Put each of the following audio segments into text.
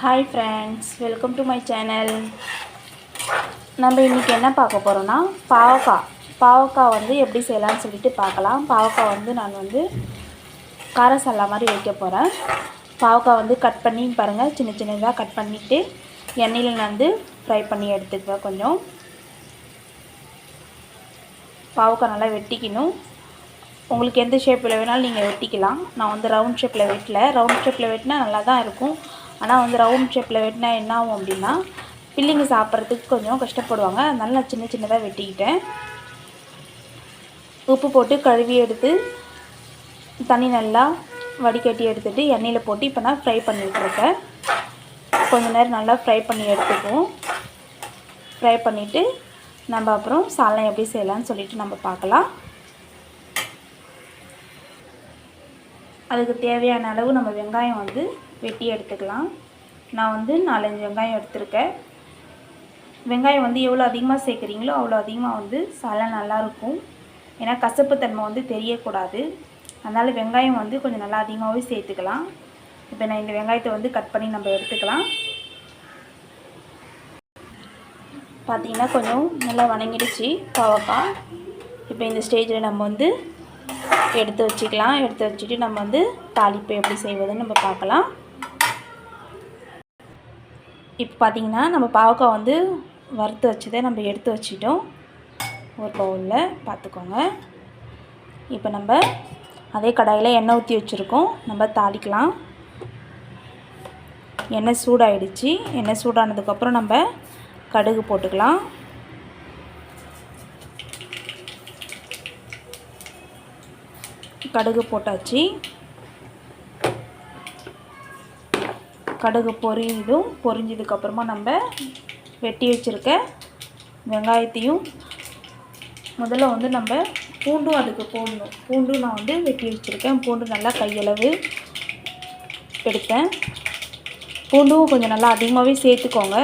Hi friends welcome to my channel நம்ம இன்றைக்கி என்ன பார்க்க போகிறோன்னா பாவக்காய் பாவக்காய் வந்து எப்படி செய்யலாம்னு சொல்லிட்டு பார்க்கலாம். பாவக்காய் வந்து நான் வந்து காரசல்லா மாதிரி வைக்க போகிறேன் பாவக்காய் வந்து கட் பண்ணி பாருங்கள் சின்ன சின்னதாக கட் பண்ணிவிட்டு எண்ணெயில் நான் வந்து ஃப்ரை பண்ணி எடுத்துக்குவேன் கொஞ்சம். பாவக்காய் நல்லா வெட்டிக்கணும். உங்களுக்கு எந்த ஷேப்பில் வேணாலும் நீங்கள் வெட்டிக்கலாம். நான் வந்து ரவுண்ட் ஷேப்பில் வெட்டல. ரவுண்ட் ஷேப்பில் வெட்டினா நல்லா தான் இருக்கும். ஆனால் வந்து ரவுண்ட் ஷேப்பில் வெட்டினா என்ன ஆகும் அப்படின்னா பிள்ளைங்க சாப்பிட்றதுக்கு கொஞ்சம் கஷ்டப்படுவாங்க. அதனால நான் சின்ன சின்னதாக வெட்டிக்கிட்டேன். உப்பு போட்டு கழுவி எடுத்து தண்ணி நல்லா வடிகட்டி எடுத்துகிட்டு எண்ணெயில் போட்டு இப்போ நான் ஃப்ரை பண்ணிகிட்ருக்கேன் கொஞ்ச நேரம் நல்லா ஃப்ரை பண்ணி எடுத்துக்குவோம். ஃப்ரை பண்ணிவிட்டு நம்ம அப்புறம் சாதம் எப்படி செய்யலான்னு சொல்லிவிட்டு நம்ம பார்க்கலாம். அதுக்கு தேவையான அளவு நம்ம வெங்காயம் வந்து வெட்டி எடுத்துக்கலாம். நான் வந்து நாலஞ்சு வெங்காயம் எடுத்திருக்கேன். வெங்காயம் வந்து எவ்வளோ அதிகமாக சேர்க்குறீங்களோ அவ்வளோ அதிகமாக வந்து சலை நல்லாயிருக்கும் ஏன்னா கசப்புத்தன்மை வந்து தெரியக்கூடாது. அதனால் வெங்காயம் வந்து கொஞ்சம் நல்லா அதிகமாகவே சேர்த்துக்கலாம். இப்போ நான் இந்த வெங்காயத்தை வந்து கட் பண்ணி நம்ம எடுத்துக்கலாம். பார்த்திங்கன்னா கொஞ்சம் நல்லா வணங்கிடுச்சு பாவக்காய். இப்போ இந்த ஸ்டேஜில் நம்ம வந்து எடுத்து வச்சுக்கலாம். எடுத்து வச்சுட்டு நம்ம வந்து தாளிப்பு எப்படி செய்வதுன்னு நம்ம பார்க்கலாம். இப்போ பார்த்திங்கன்னா நம்ம பாவக்காய் வந்து வறுத்து வச்சதை நம்ம எடுத்து வச்சிட்டோம். ஒரு பவுலில் பார்த்துக்கோங்க. இப்போ நம்ம அதே கடாயில் எண்ணெய் ஊற்றி வச்சுருக்கோம். நம்ம தாளிக்கலாம். எண்ணெய் சூடாயிடுச்சு. எண்ணெய் சூடானதுக்கப்புறம் நம்ம கடுகு போட்டுக்கலாம். கடுகு போட்டாச்சு. கடுகு பொரியதும் பொரிஞ்சதுக்கப்புறமா நம்ம வெட்டி வச்சுருக்க வெங்காயத்தையும் முதல்ல வந்து நம்ம பூண்டும் அதுக்கு போடணும். பூண்டும் நான் வந்து வெட்டி வச்சுருக்கேன். பூண்டு நல்லா கையளவு எடுத்தேன். பூண்டும் கொஞ்சம் நல்லா அதிகமாகவே சேர்த்துக்கோங்க.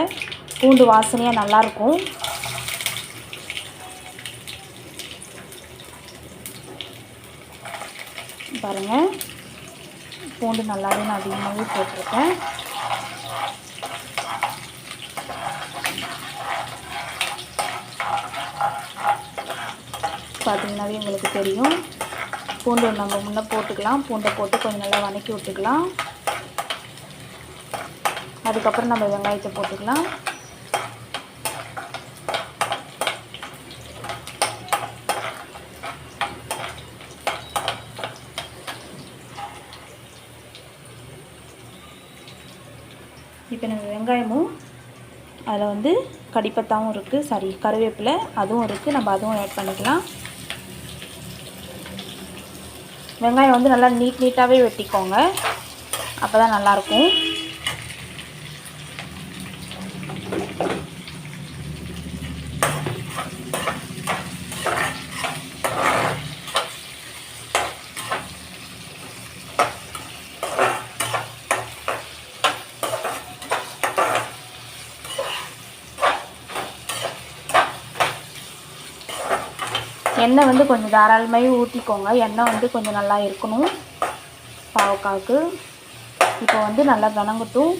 பூண்டு வாசனையாக நல்லாயிருக்கும். பாருங்கள் பூண்டு நல்லாவே நான் அதிகமாகவே போட்டிருக்கேன். பார்த்தீங்கன்னாவே உங்களுக்கு தெரியும். பூண்டு நம்ம முன்னே போட்டுக்கலாம். பூண்டை போட்டு கொஞ்சம் நல்லா வதக்கி விட்டுக்கலாம். அதுக்கப்புறம் நம்ம வெங்காயத்தை போட்டுக்கலாம். இப்போ நம்ம வெங்காயமும் அதில் வந்து கடிப்பத்தாவும் இருக்குது சாரி கருவேப்பிலை அதுவும் இருக்குது நம்ம அதுவும் ஆட் பண்ணிக்கலாம். வெங்காயம் வந்து நல்லா நீட் நீட்டாகவே வெட்டிக்கோங்க. அப்போ தான் நல்லாயிருக்கும் எண்ணெய் வந்து கொஞ்சம் தாராளமாக ஊற்றிக்கோங்க எண்ணெய் வந்து கொஞ்சம் நல்லா இருக்கணும். பாவக்காவுக்கு இப்போ வந்து நல்லா வணங்கட்டும்.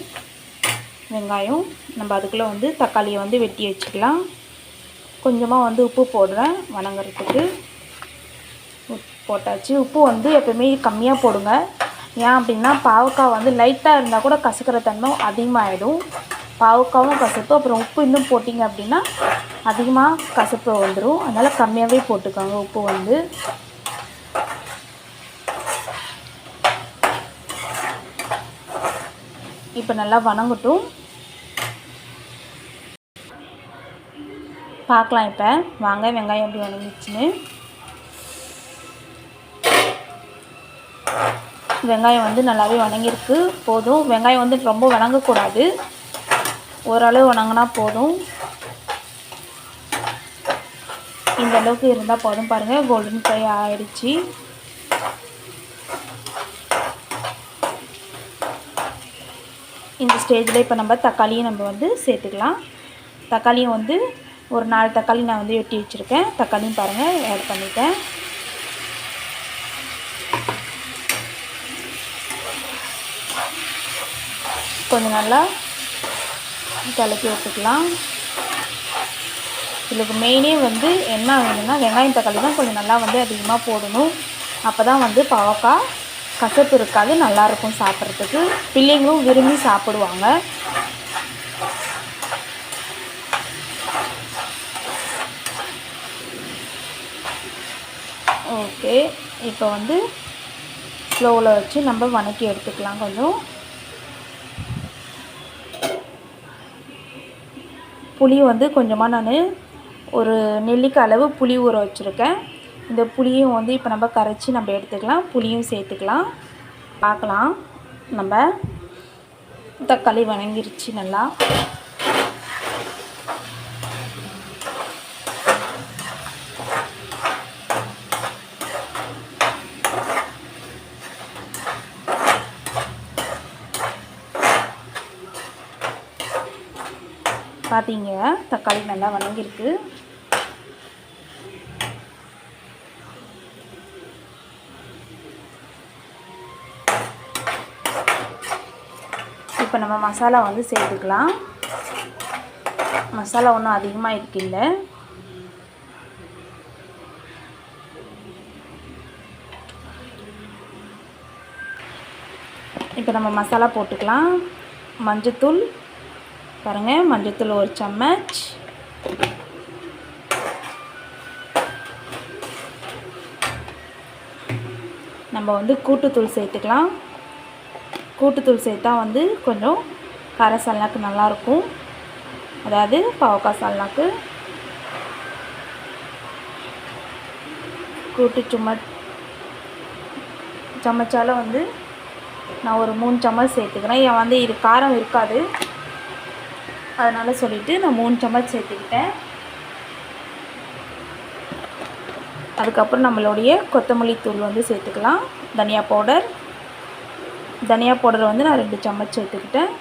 வெங்காயம். நம்ம அதுக்குள்ளே வந்து தக்காளியை வந்து வெட்டி வச்சுக்கலாம். கொஞ்சமாக வந்து உப்பு போடுறேன் வணங்குறதுக்கு. உப்பு போட்டாச்சு. உப்பு வந்து எப்போயுமே கம்மியாக போடுங்க. ஏன் அப்படின்னா பாவக்காய் வந்து லைட்டாக இருந்தால் கூட கசக்கிற தன்மை அதிகமாகிடும் பாவக்காவும் கசப்பு அப்புறம் உப்பு இன்னும் போட்டிங்க அப்படின்னா அதிகமாக கசப்பு வந்துடும் அதனால் கம்மியாகவே போட்டுக்கோங்க. உப்பு வந்து. இப்போ நல்லா வணங்கட்டும். பார்க்கலாம் இப்போ. வாங்க வெங்காயம் எப்படி வணங்கிடுச்சுன்னு. வெங்காயம் வந்து நல்லாவே வணங்கியிருக்கு. போதும். வெங்காயம் வந்து ரொம்ப வணங்கக்கூடாது. ஓரளவு வணங்கினா போதும். இந்த அளவுக்கு இருந்தால் போதும் பாருங்கள் கோல்டன் ஃப்ரை ஆயிடுச்சு. இந்த ஸ்டேஜில் இப்போ நம்ம தக்காளியும் நம்ம வந்து சேர்த்துக்கலாம். தக்காளியும் வந்து ஒரு நாலு தக்காளி நான் வந்து வெட்டி வச்சுருக்கேன். தக்காளியும் பாருங்கள் ஆட் பண்ணிட்டேன். கொஞ்சம் நல்லா கலக்கி விட்டுக்கலாம். இதுக்கு மெயினே வந்து என்ன வேணும்னா வெங்காயம் தக்காளி தான் கொஞ்சம் நல்லா வந்து அதிகமாக போடணும். அப்போ தான் வந்து பாவக்காய் கசப்பு இருக்காது நல்லாயிருக்கும் சாப்பிட்றதுக்கு. பிள்ளைங்களும் விரும்பி சாப்பிடுவாங்க. ஓகே இப்போ வந்து ஸ்லோவில் வச்சு நம்ம வணக்கி எடுத்துக்கலாம் கொஞ்சம். புளி வந்து கொஞ்சமாக நான் ஒரு நெல்லிக்காய் அளவு புளி ஊற வச்சுருக்கேன். இந்த புளியும் வந்து இப்போ நம்ம கரைச்சி நம்ம எடுத்துக்கலாம். புளியும் சேர்த்துக்கலாம். பார்க்கலாம். நம்ம தக்காளி வணங்கிருச்சு நல்லா. பார்த்தீங்க தக்காளி நல்லா வணங்கியிருக்கு. இப்போ நம்ம மசாலா வந்து சேர்த்துக்கலாம். மசாலா ஒன்றும் அதிகமாக இருக்கில்ல இப்போ நம்ம மசாலா போட்டுக்கலாம். மஞ்சத்தூள் பாருங்கள் மஞ்சத்தூள் ஒரு சம்மச் நம்ம வந்து கூட்டுத்தூள் சேர்த்துக்கலாம். கூட்டுத்தூள் சேர்த்தா வந்து கொஞ்சம் கார சால்னாக்கு நல்லாயிருக்கும் அதாவது பாவக்காய் சால்னாக்கு கூட்டு சும்மா சமச்சால் வந்து நான் ஒரு மூணு சம்மச் சேர்த்துக்கிறேன். ஏன் வந்து இது காரம் இருக்காது. அதனால் சொல்லிவிட்டு நான் மூணு சம்மச் சேர்த்துக்கிட்டேன். அதுக்கப்புறம் நம்மளுடைய கொத்தமல்லி தூள் வந்து சேர்த்துக்கலாம். தனியா பவுடர். தனியா பவுடர் வந்து நான் ரெண்டு சம்மச் சேர்த்துக்கிட்டேன்.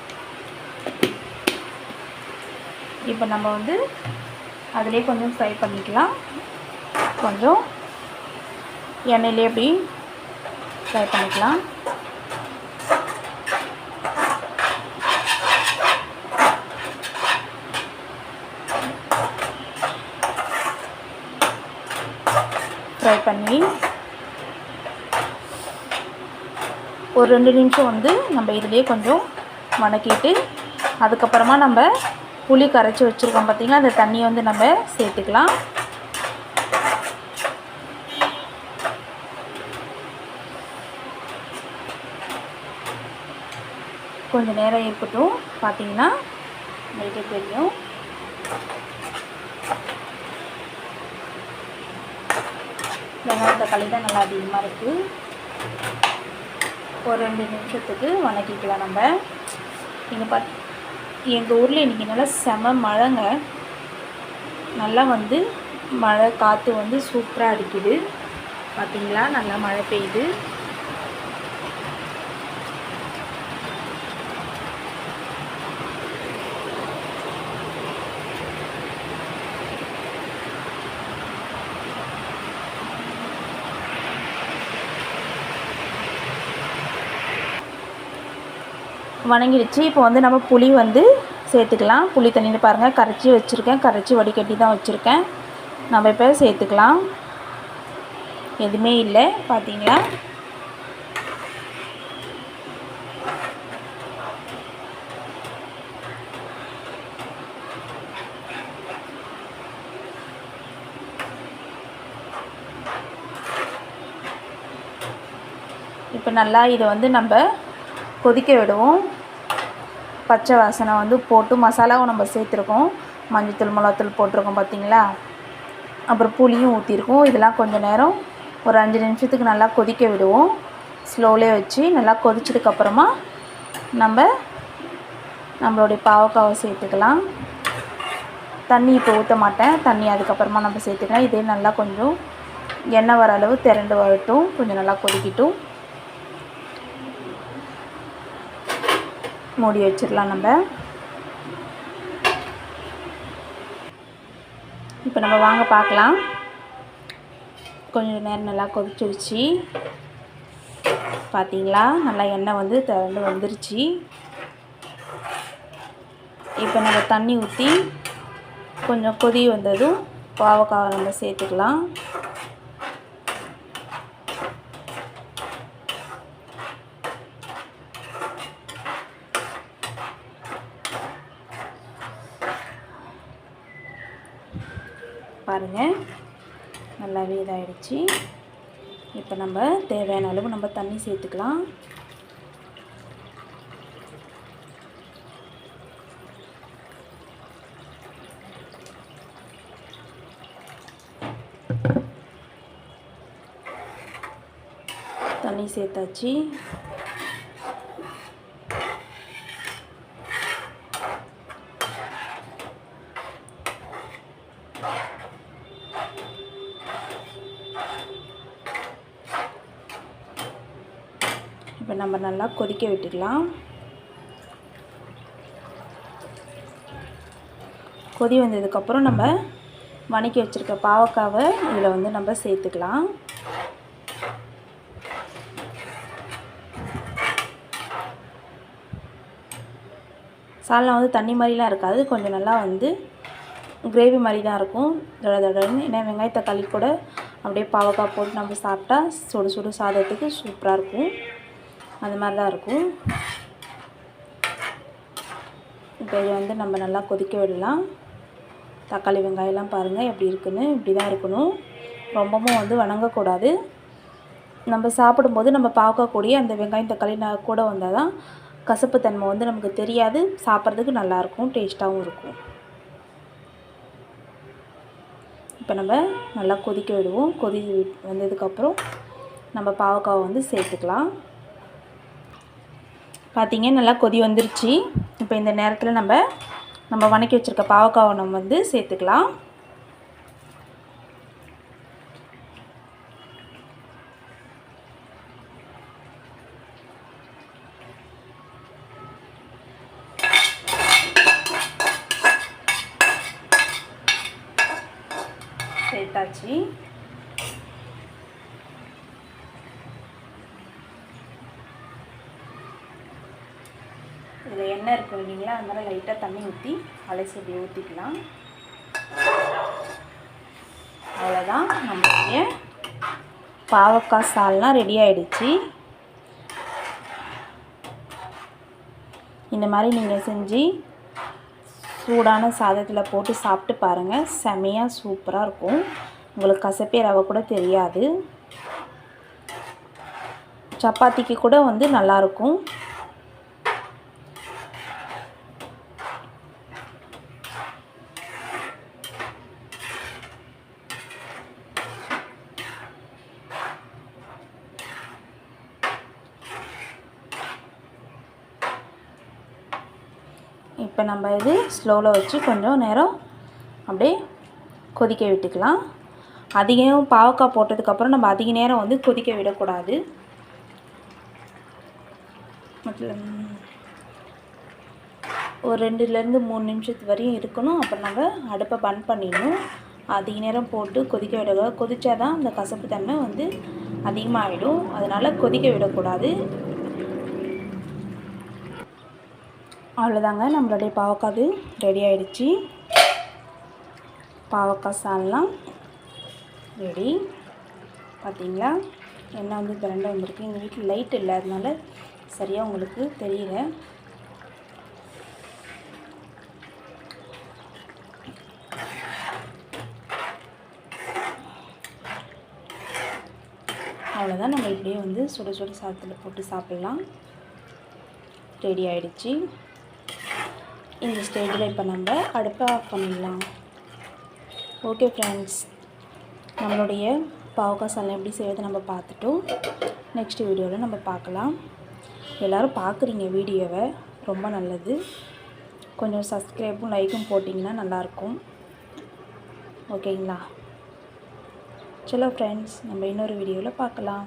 இப்போ நம்ம வந்து அதிலே கொஞ்சம் ஃப்ரை பண்ணிக்கலாம். கொஞ்சம் எண்ணெயிலே அப்படி ஃப்ரை பண்ணிக்கலாம். ஃப்ரை பண்ணி ஒரு ரெண்டு நிமிஷம் வந்து நம்ம இதிலே கொஞ்சம் வணக்கிட்டு அதுக்கப்புறமா நம்ம புளி கரைச்சி வச்சுருக்கோம் பார்த்திங்களா அந்த தண்ணியை வந்து நம்ம சேர்த்துக்கலாம். கொஞ்சம் நேரம் இருக்கட்டும். பார்த்தீங்கன்னா உங்களுக்கே தெரியும். வெங்காய தக்காளி தான் நல்லா அதிகமாக இருக்குது ஒரு ரெண்டு நிமிஷத்துக்கு வணக்கிக்கலாம் நம்ம. இங்கே பத் எங்கள் ஊரில் இன்றைக்கி நல்லா செம மழைங்க. நல்லா வந்து மழை காற்று வந்து சூப்பராக அடிக்குது. பார்த்திங்களா நல்லா மழை பெய்யுது. வணங்கிடுச்சு. இப்போ வந்து நம்ம புளி வந்து சேர்த்துக்கலாம். புளி தண்ணியில் பாருங்கள் கரைச்சி வச்சுருக்கேன். கரைச்சி வடிகட்டி தான் வச்சுருக்கேன். நம்ம இப்போ சேர்த்துக்கலாம். எதுவுமே இல்லை பார்த்தீங்களா இப்போ நல்லா இதை வந்து நம்ம கொதிக்க விடுவோம். பச்சை வாசனை வந்து போட்டு மசாலாவும் நம்ம சேர்த்துருக்கோம். மஞ்சத்தூள் மிளகாத்தூள் போட்டிருக்கோம் பார்த்தீங்களா? அப்புறம் புளியும் ஊற்றிருக்கோம் இதெல்லாம் கொஞ்சம் நேரம் ஒரு அஞ்சு நிமிஷத்துக்கு நல்லா கொதிக்க விடுவோம். ஸ்லோலே வச்சு நல்லா கொதிச்சதுக்கப்புறமா நம்ம நம்மளுடைய பாவக்காவை சேர்த்துக்கலாம். தண்ணி இப்போ ஊற்ற மாட்டேன். தண்ணி அதுக்கப்புறமா நம்ம சேர்த்துக்கலாம். இதே நல்லா கொஞ்சம் எண்ணெய் வர அளவு திரண்டு வரட்டும். கொஞ்சம் நல்லா கொதிக்கட்டும். மூடி வச்சிடலாம் நம்ம. இப்போ நம்ம வாங்க பார்க்கலாம். கொஞ்சம் நேரம் நல்லா கொதிச்சிருச்சு. பார்த்தீங்களா? நல்லா எண்ணெய் வந்து திரண்டு வந்துருச்சு. இப்போ நம்ம தண்ணி ஊற்றி கொஞ்சம் கொதி வந்ததும் பாவக்காவை நம்ம சேர்த்துக்கலாம். பாருங்கள் நல்லாவே இதாகிடுச்சு இப்போ நம்ம தேவையான அளவு நம்ம தண்ணி சேர்த்துக்கலாம். தண்ணி சேர்த்தாச்சு இப்போ நம்ம நல்லா கொதிக்க விட்டுக்கலாம். கொதி வந்ததுக்கப்புறம் நம்ம வணக்கி வச்சுருக்க பாவக்காவை இதில் வந்து நம்ம சேர்த்துக்கலாம். சால்னா வந்து தண்ணி மாதிரிலாம் இருக்காது. கொஞ்சம் நல்லா வந்து கிரேவி மாதிரி தான் இருக்கும். தட தடன்னு ஏன்னா வெங்காயத்தக்காளி கூட அப்படியே பாவக்காய் போட்டு நம்ம சாப்பிட்டா சுடு சுடு சாதத்துக்கு சூப்பராக இருக்கும். அது மாதிரி தான் இருக்கும். இப்போ இதை வந்து நம்ம நல்லா கொதிக்க விடலாம். தக்காளி வெங்காயம்லாம் பாருங்கள் எப்படி இருக்குன்னு இப்படி தான் இருக்கணும். ரொம்பவும் வந்து வணங்கக்கூடாது. நம்ம சாப்பிடும்போது நம்ம பார்க்கக்கூடிய அந்த வெங்காயம் தக்காளி நான் கூட வந்தால் தான் கசப்புத்தன்மை வந்து நமக்கு தெரியாது. சாப்பிட்றதுக்கு நல்லாயிருக்கும் டேஸ்ட்டாகவும் இருக்கும். இப்போ நம்ம நல்லா கொதிக்க விடுவோம். கொதி வந்ததுக்கப்புறம் நம்ம பாவக்காவை வந்து சேர்த்துக்கலாம். பார்த்தீங்க நல்லா கொதி வந்துருச்சு. இப்போ இந்த நேரத்தில் நம்ம நம்ம வணக்கி வச்சுருக்க பாவக்காவை நம்ம வந்து சேர்த்துக்கலாம் சேர்த்தாச்சு இதில் எண்ணெய் இருக்கும் இல்லைங்களா? அதனால் லைட்டாக தண்ணி ஊற்றி அலசி அப்படி ஊற்றிக்கலாம் அவ்வளோதான் நம்மளுடைய பாவக்காய் சால்லாம் ரெடி ஆகிடுச்சு இந்த மாதிரி நீங்கள் செஞ்சு சூடான சாதத்தில் போட்டு சாப்பிட்டு பாருங்கள் செமையாக சூப்பராக இருக்கும். உங்களுக்கு கசப்பே ரவை கூட தெரியாது. சப்பாத்திக்கு கூட வந்து நல்லாயிருக்கும் இப்போ நம்ம இது ஸ்லோவில் வச்சு கொஞ்சம் நேரம் அப்படியே கொதிக்க விட்டுக்கலாம். அதிகம் பாவக்காய் போட்டதுக்கப்புறம் நம்ம அதிக நேரம் வந்து கொதிக்க விடக்கூடாது. ஒரு ரெண்டுலேருந்து மூணு நிமிஷத்து வரையும் இருக்கணும். அப்புறம் நம்ம அடுப்பை பன் பண்ணிடணும். அதிக நேரம் போட்டு கொதிக்க விட கொதித்தா தான் அந்த கசப்பு தன்மை வந்து அதிகமாகிடும் அதனால் கொதிக்க விடக்கூடாது. அவ்வளோதாங்க. நம்மளுடைய பாவக்காய் ரெடி ஆகிடுச்சி பாவக்காய் சால்லாம் ரெடி பார்த்தீங்களா? எண்ணெய் வந்து திரண்ட வந்திருக்கு. எங்கள் வீட்டில் லைட் இல்லை. அதனால சரியாக உங்களுக்கு தெரியல. அவ்வளோதான். நம்ம இப்படியே வந்து சுட சுட சாதத்தில் போட்டு சாப்பிட்லாம். ரெடி ஆகிடுச்சி இந்த ஸ்டேஜில் இப்போ நம்ம அடுப்பை ஆஃப் பண்ணிடலாம். ஓகே ஃப்ரெண்ட்ஸ் நம்மளுடைய பாவக்காய் சாலம் எப்படி செய்வது நம்ம பார்த்துட்டோம். நெக்ஸ்ட் வீடியோவில் நம்ம பார்க்கலாம். எல்லோரும் பார்க்குறீங்க வீடியோவை. ரொம்ப நல்லது. கொஞ்சம் சப்ஸ்கிரைபும் லைக்கும் போட்டிங்கன்னா நல்லாயிருக்கும். ஓகேங்களா சலோ ஃப்ரெண்ட்ஸ் நம்ம இன்னொரு வீடியோவில் பார்க்கலாம்.